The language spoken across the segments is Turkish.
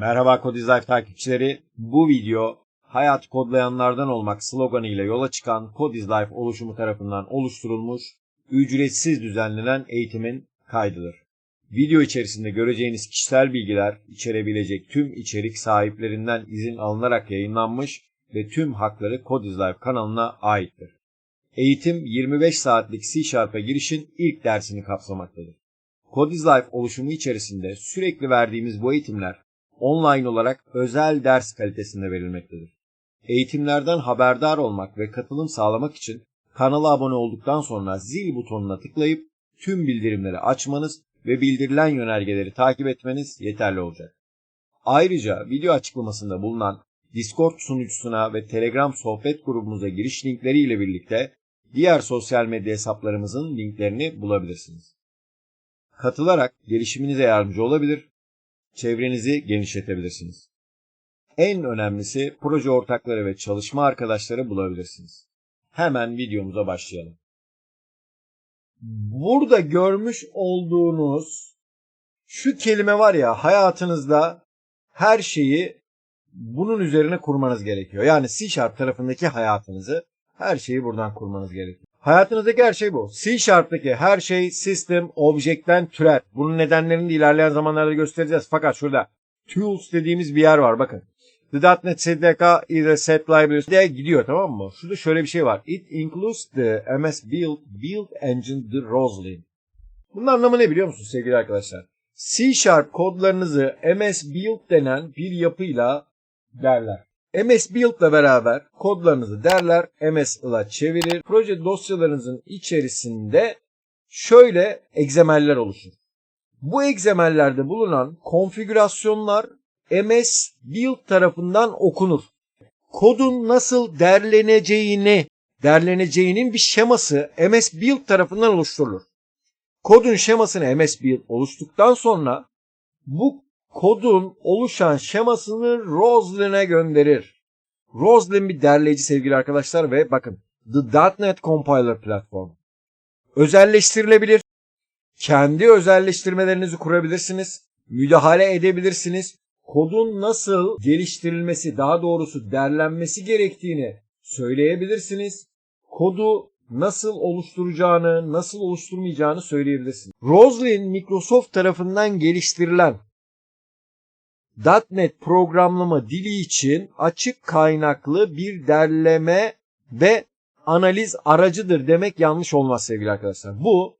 Merhaba Codizlife takipçileri. Bu video hayat kodlayanlardan olmak sloganı ile yola çıkan Codizlife oluşumu tarafından oluşturulmuş, ücretsiz düzenlenen eğitimin kaydıdır. Video içerisinde göreceğiniz kişisel bilgiler içerebilecek tüm içerik sahiplerinden izin alınarak yayınlanmış ve tüm hakları Codizlife kanalına aittir. Eğitim 25 saatlik C Sharp'a girişin ilk dersini kapsamaktadır. Codizlife oluşumu içerisinde sürekli verdiğimiz bu eğitimler online olarak özel ders kalitesinde verilmektedir. Eğitimlerden haberdar olmak ve katılım sağlamak için kanala abone olduktan sonra zil butonuna tıklayıp tüm bildirimleri açmanız ve bildirilen yönergeleri takip etmeniz yeterli olacak. Ayrıca video açıklamasında bulunan Discord sunucusuna ve Telegram sohbet grubumuza giriş linkleri ile birlikte diğer sosyal medya hesaplarımızın linklerini bulabilirsiniz. Katılarak gelişiminize yardımcı olabilir, çevrenizi genişletebilirsiniz. En önemlisi proje ortakları ve çalışma arkadaşları bulabilirsiniz. Hemen videomuza başlayalım. Burada görmüş olduğunuz şu kelime var ya hayatınızda her şeyi bunun üzerine kurmanız gerekiyor. Yani C Sharp tarafındaki hayatınızı her şeyi buradan kurmanız gerekiyor. Hayatınızdaki her şey bu. C Sharp'taki her şey system, objektten türer. Bunun nedenlerini de ilerleyen zamanlarda göstereceğiz. Fakat şurada tools dediğimiz bir yer var bakın. The .NET SDK is a set library diye gidiyor tamam mı? Şurada şöyle bir şey var. It includes the MS Build, Build Engine, the Roslyn. Bunun anlamı ne biliyor musunuz sevgili arkadaşlar? C Sharp kodlarınızı MS Build denen bir yapıyla derler. MS Build ile beraber kodlarınızı derler, MS ile çevirir. Proje dosyalarınızın içerisinde şöyle egzemeller oluşur. Bu egzemellerde bulunan konfigürasyonlar MS Build tarafından okunur. Kodun nasıl derleneceğini, derleneceğinin bir şeması MS Build tarafından oluşturulur. Kodun şemasını MS Build oluştuktan sonra bu kodun oluşan şemasını Roslyn'e gönderir. Roslyn bir derleyici sevgili arkadaşlar ve bakın The .NET Compiler platform. Özelleştirilebilir. Kendi özelleştirmelerinizi kurabilirsiniz. Müdahale edebilirsiniz. Kodun nasıl geliştirilmesi, daha doğrusu derlenmesi gerektiğini söyleyebilirsiniz. Kodu nasıl oluşturacağını, nasıl oluşturmayacağını söyleyebilirsiniz. Roslyn Microsoft tarafından geliştirilen .NET programlama dili için açık kaynaklı bir derleme ve analiz aracıdır demek yanlış olmaz sevgili arkadaşlar. Bu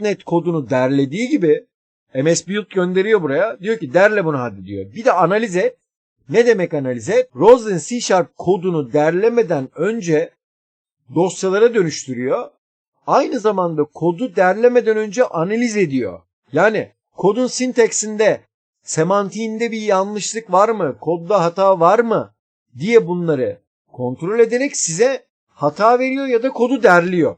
.NET kodunu derlediği gibi MS Build gönderiyor buraya. Diyor ki derle bunu hadi diyor. Bir de analiz et. Ne demek analiz et? Roslyn C Sharp kodunu derlemeden önce dosyalara dönüştürüyor. Aynı zamanda kodu derlemeden önce analiz ediyor. Yani kodun sintaksinde semantiğinde bir yanlışlık var mı? Kodda hata var mı? diye bunları kontrol ederek size hata veriyor ya da kodu derliyor.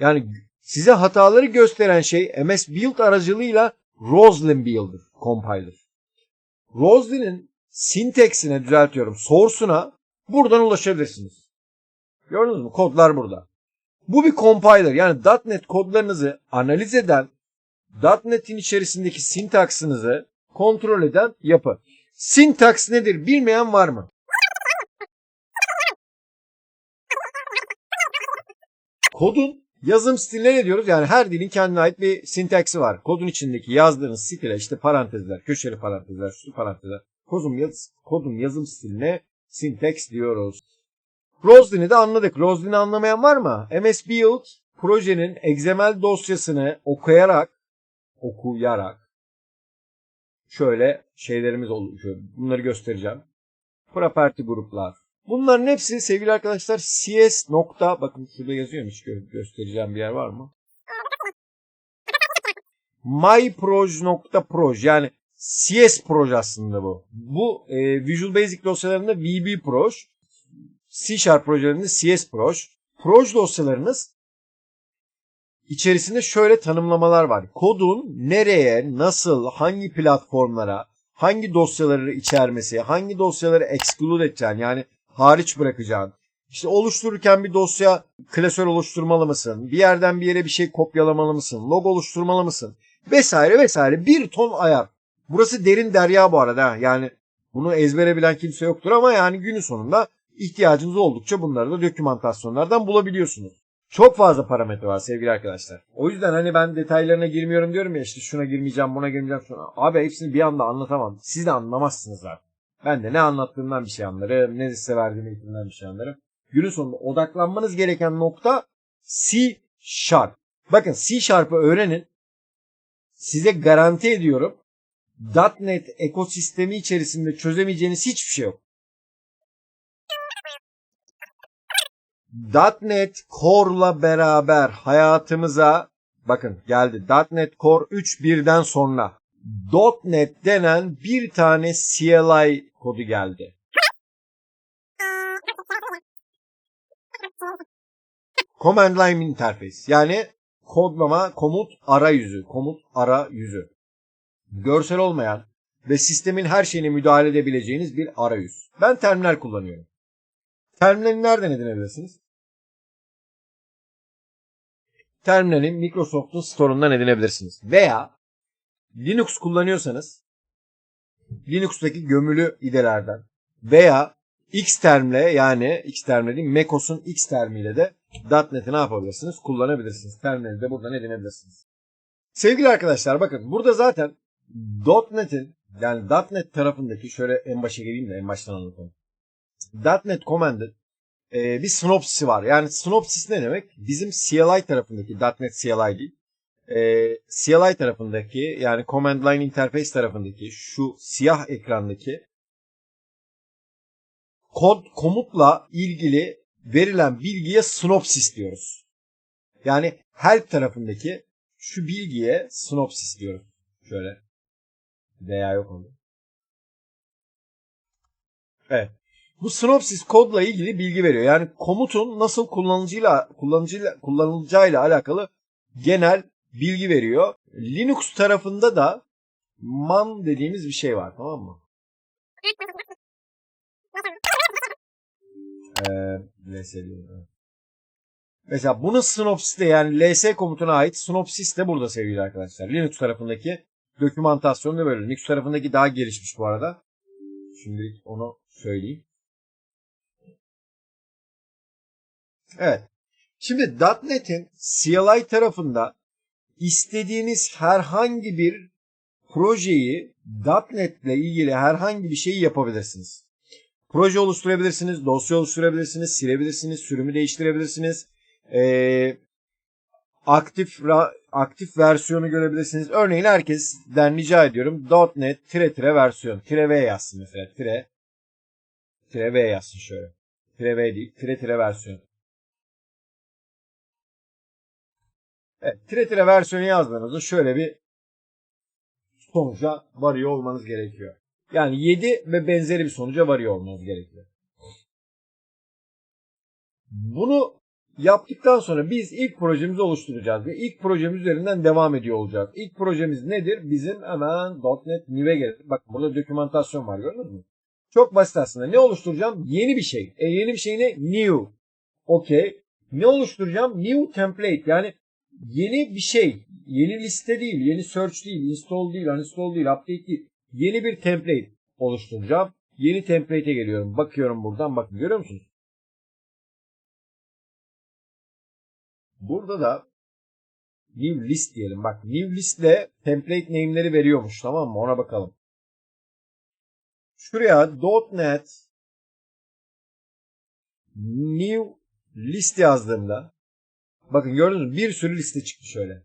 Yani size hataları gösteren şey MS Build aracılığıyla Roslyn Build'dir, compiler. Roslyn'in sintaksine düzeltiyorum, source'una buradan ulaşabilirsiniz. Gördünüz mü? Kodlar burada. Bu bir compiler yani .NET kodlarınızı analiz eden, .NET'in içerisindeki sintaksınızı kontrol eden yapı. Sintaks nedir bilmeyen var mı? Kodun yazım stiline ne diyoruz? Yani her dilin kendine ait bir sintaksi var. Kodun içindeki yazdığınız stile işte parantezler, köşeli parantezler, şu parantezler. Kodun, yaz, kodun yazım stiline sintaks diyoruz. Roslyn'i de anladık. Roslyn'i anlamayan var mı? MS Build projenin XML dosyasını okuyarak okuyarak şöyle şeylerimiz oluşuyor. Bunları göstereceğim. Property gruplar. Bunların hepsi sevgili arkadaşlar CS nokta bakın şurada yazıyormuş gö- göstereceğim bir yer var mı? myproj.proj yani CS proj aslında bu. Bu e, Visual Basic dosyalarında VB proj, C Sharp projelerinde CS proj. Proj dosyalarınız içerisinde şöyle tanımlamalar var. Kodun nereye, nasıl, hangi platformlara, hangi dosyaları içermesi, hangi dosyaları exclude edeceğin yani hariç bırakacağın. İşte oluştururken bir dosya klasör oluşturmalı mısın? Bir yerden bir yere bir şey kopyalamalı mısın? Log oluşturmalı mısın? Vesaire vesaire bir ton ayar. Burası derin derya bu arada. Yani bunu ezbere bilen kimse yoktur ama yani günün sonunda ihtiyacınız oldukça bunları da dokümantasyonlardan bulabiliyorsunuz. Çok fazla parametre var sevgili arkadaşlar. O yüzden hani ben detaylarına girmiyorum diyorum ya işte şuna girmeyeceğim buna girmeyeceğim şuna. Abi hepsini bir anda anlatamam. Siz de anlamazsınız zaten. Ben de ne anlattığımdan bir şey anlarım. Ne size verdiğim eğitimden bir şey anlarım. Günün sonunda odaklanmanız gereken nokta C Sharp. Bakın C Sharp'ı öğrenin. Size garanti ediyorum. .NET ekosistemi içerisinde çözemeyeceğiniz hiçbir şey yok. .NET Core'la beraber hayatımıza bakın geldi. .NET Core 3.1'den sonra .NET denen bir tane CLI kodu geldi. Command Line Interface yani kodlama komut arayüzü, komut arayüzü. Görsel olmayan ve sistemin her şeyine müdahale edebileceğiniz bir arayüz. Ben terminal kullanıyorum. Terminali nereden edinebilirsiniz? Terminali Microsoft'un store'undan edinebilirsiniz. Veya Linux kullanıyorsanız Linux'taki gömülü idelerden veya Xterm'le yani Xterm'le değil macOS'un Xterm'iyle de .NET'i ne yapabilirsiniz? Kullanabilirsiniz. Terminali de buradan edinebilirsiniz. Sevgili arkadaşlar bakın burada zaten .NET'in yani .NET tarafındaki şöyle en başa geleyim de en baştan anlatalım. .NET Command'ın e, bir sinopsisi var. Yani sinopsis ne demek? Bizim CLI tarafındaki .NET CLI değil. E, CLI tarafındaki yani Command Line Interface tarafındaki şu siyah ekrandaki kod komutla ilgili verilen bilgiye sinopsis diyoruz. Yani help tarafındaki şu bilgiye sinopsis diyoruz. Şöyle. Veya yok onda. Evet. Bu sinopsis kodla ilgili bilgi veriyor. Yani komutun nasıl kullanıcıyla kullanıcıyla kullanılacağıyla alakalı genel bilgi veriyor. Linux tarafında da man dediğimiz bir şey var tamam mı? Ee, LS. Mesela bunun sinopsisi de yani ls komutuna ait sinopsis de burada sevgili arkadaşlar. Linux tarafındaki dokümantasyon da böyle. Linux tarafındaki daha gelişmiş bu arada. Şimdilik onu söyleyeyim. Evet. Şimdi .NET'in CLI tarafında istediğiniz herhangi bir projeyi .NET ile ilgili herhangi bir şeyi yapabilirsiniz. Proje oluşturabilirsiniz, dosya oluşturabilirsiniz, silebilirsiniz, sürümü değiştirebilirsiniz. Ee, aktif aktif versiyonu görebilirsiniz. Örneğin herkesten rica ediyorum .NET tire tire versiyon. Tire V yazsın mesela. Tire tire V yazsın şöyle. Tire V değil. Tire tire versiyon. Evet, tire versiyonu yazdığınızda şöyle bir sonuca varıyor olmanız gerekiyor. Yani 7 ve benzeri bir sonuca varıyor olmanız gerekiyor. Bunu yaptıktan sonra biz ilk projemizi oluşturacağız ve ilk projemiz üzerinden devam ediyor olacağız. İlk projemiz nedir? Bizim hemen .NET New'e gelir. Bak burada dokümantasyon var gördünüz mü? Çok basit aslında. Ne oluşturacağım? Yeni bir şey. E, yeni bir şey ne? New. Okey. Ne oluşturacağım? New template. Yani yeni bir şey. Yeni liste değil, yeni search değil, install değil, uninstall değil, update değil. Yeni bir template oluşturacağım. Yeni template'e geliyorum. Bakıyorum buradan. Bakın görüyor musunuz? Burada da new list diyelim. Bak new listle template name'leri veriyormuş tamam mı? Ona bakalım. Şuraya .NET new list yazdığımda bakın gördünüz mü? Bir sürü liste çıktı şöyle.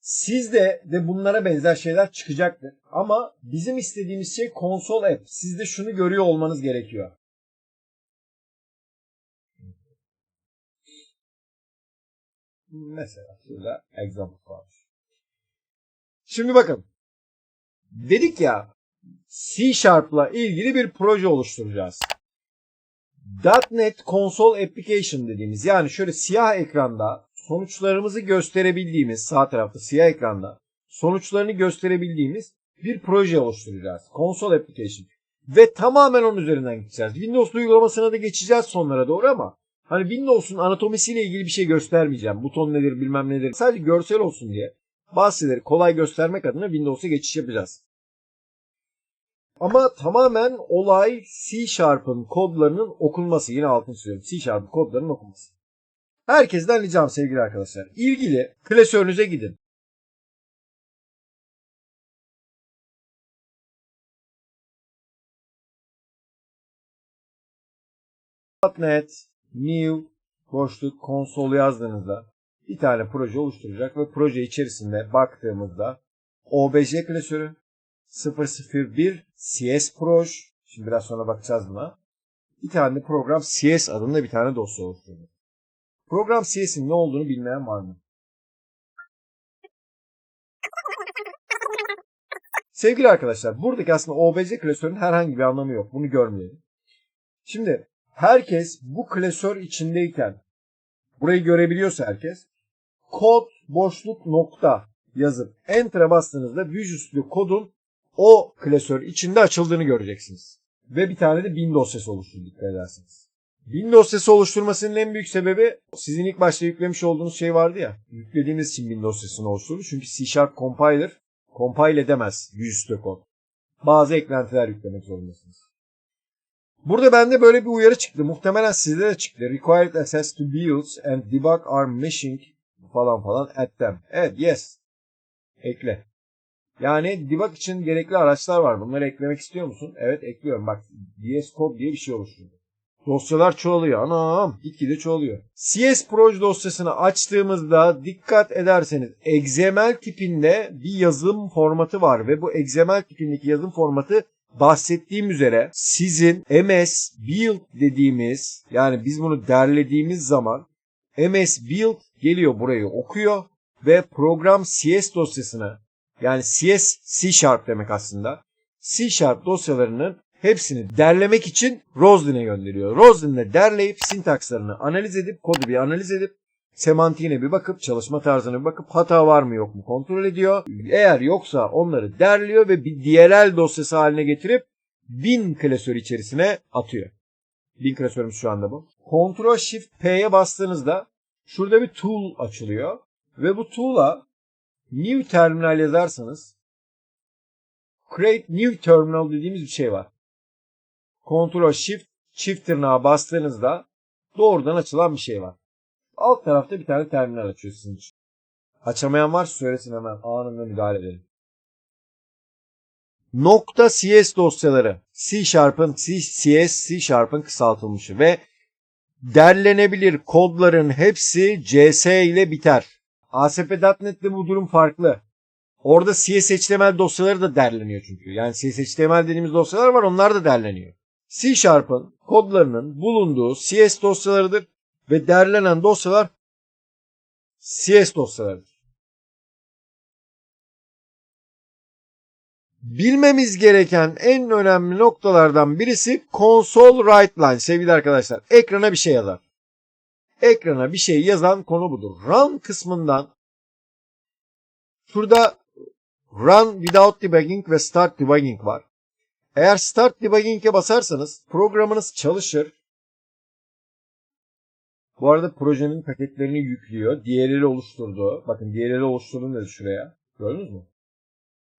Sizde de bunlara benzer şeyler çıkacaktır. Ama bizim istediğimiz şey konsol app. Sizde şunu görüyor olmanız gerekiyor. Mesela şurada example var. Şimdi bakın. Dedik ya C Sharp'la ilgili bir proje oluşturacağız. .NET Console Application dediğimiz yani şöyle siyah ekranda sonuçlarımızı gösterebildiğimiz sağ tarafta siyah ekranda sonuçlarını gösterebildiğimiz bir proje oluşturacağız. Console Application. Ve tamamen onun üzerinden gideceğiz. Windows uygulamasına da geçeceğiz sonlara doğru ama hani Windows'un anatomisiyle ilgili bir şey göstermeyeceğim. Buton nedir bilmem nedir. Sadece görsel olsun diye. bazı kolay göstermek adına Windows'a geçiş yapacağız. Ama tamamen olay C Sharp'ın kodlarının okunması. Yine altını söylüyorum. C Sharp'ın kodlarının okunması. Herkesten ricam sevgili arkadaşlar. İlgili klasörünüze gidin. .NET New boşluk konsol yazdığınızda bir tane proje oluşturacak ve proje içerisinde baktığımızda OBJ klasörü 001 CS Proj şimdi biraz sonra bakacağız buna. Bir tane program CS adında bir tane dosya oluşturdu. Program CS'in ne olduğunu bilmeyen var mı? Sevgili arkadaşlar buradaki aslında OBJ klasörünün herhangi bir anlamı yok. Bunu görmeyelim. Şimdi herkes bu klasör içindeyken burayı görebiliyorsa herkes kod boşluk nokta yazıp enter'a bastığınızda Visual Studio kodun o klasör içinde açıldığını göreceksiniz. Ve bir tane de bin dosyası oluşturdu dikkat ederseniz. Bin dosyası oluşturmasının en büyük sebebi sizin ilk başta yüklemiş olduğunuz şey vardı ya. Yüklediğiniz için bin dosyasını oluşturdu. Çünkü C Sharp Compiler compile edemez yüzüstü kod. Bazı eklentiler yüklemek zorundasınız. Burada bende böyle bir uyarı çıktı. Muhtemelen sizde de çıktı. Required access to builds and debug are meshing falan falan at them. Evet yes. Ekle. Yani debug için gerekli araçlar var. Bunları eklemek istiyor musun? Evet ekliyorum. Bak DS Code diye bir şey oluşturdu. Dosyalar çoğalıyor. Anam gitgide çoğalıyor. CS Proj dosyasını açtığımızda dikkat ederseniz XML tipinde bir yazım formatı var ve bu XML tipindeki yazım formatı bahsettiğim üzere sizin MS Build dediğimiz yani biz bunu derlediğimiz zaman MS Build geliyor burayı okuyor ve program CS dosyasına yani CS C Sharp demek aslında C Sharp dosyalarının hepsini derlemek için Roslin'e gönderiyor. Roslin'le derleyip sintakslarını analiz edip kodu bir analiz edip semantiğine bir bakıp çalışma tarzına bir bakıp hata var mı yok mu kontrol ediyor. Eğer yoksa onları derliyor ve bir DLL dosyası haline getirip bin klasör içerisine atıyor. Bin klasörümüz şu anda bu. Ctrl Shift P'ye bastığınızda şurada bir tool açılıyor ve bu tool'a new terminal yazarsanız create new terminal dediğimiz bir şey var. Ctrl Shift çift tırnağa bastığınızda doğrudan açılan bir şey var. Alt tarafta bir tane terminal açıyor sizin için. Açamayan var söylesin hemen anında müdahale edelim. Nokta CS dosyaları C Sharp'ın CS C Sharp'ın kısaltılmışı ve derlenebilir kodların hepsi CS ile biter. ASP.NET'te bu durum farklı. Orada CSHTML dosyaları da derleniyor çünkü. Yani CSHTML dediğimiz dosyalar var onlar da derleniyor. C Sharp'ın kodlarının bulunduğu CS dosyalarıdır ve derlenen dosyalar CS dosyalarıdır. Bilmemiz gereken en önemli noktalardan birisi console write line sevgili arkadaşlar. Ekrana bir şey yazar. Ekrana bir şey yazan konu budur. Run kısmından şurada Run without debugging ve Start debugging var. Eğer Start debugging'e basarsanız programınız çalışır. Bu arada projenin paketlerini yüklüyor. DLL oluşturdu. Bakın DLL oluşturdu dedi şuraya. Gördünüz mü?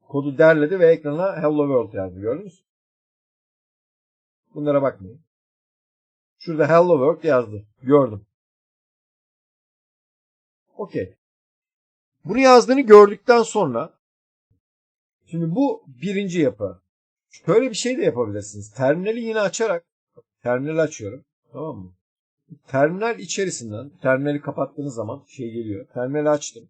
Kodu derledi ve ekrana Hello World yazdı. Gördünüz mü? Bunlara bakmayın. Şurada Hello World yazdı. Gördüm. Okey. Bunu yazdığını gördükten sonra şimdi bu birinci yapı. Şöyle bir şey de yapabilirsiniz. Terminali yine açarak terminali açıyorum. Tamam mı? Terminal içerisinden terminali kapattığınız zaman şey geliyor. Terminali açtım.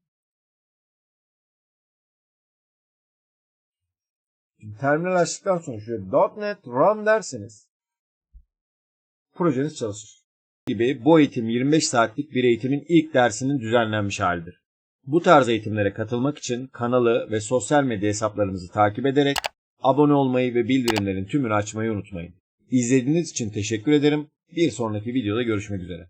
Şimdi terminal açtıktan sonra şöyle .NET Run derseniz projeniz çalışır. Gibi bu eğitim 25 saatlik bir eğitimin ilk dersinin düzenlenmiş halidir. Bu tarz eğitimlere katılmak için kanalı ve sosyal medya hesaplarımızı takip ederek abone olmayı ve bildirimlerin tümünü açmayı unutmayın. İzlediğiniz için teşekkür ederim. Bir sonraki videoda görüşmek üzere.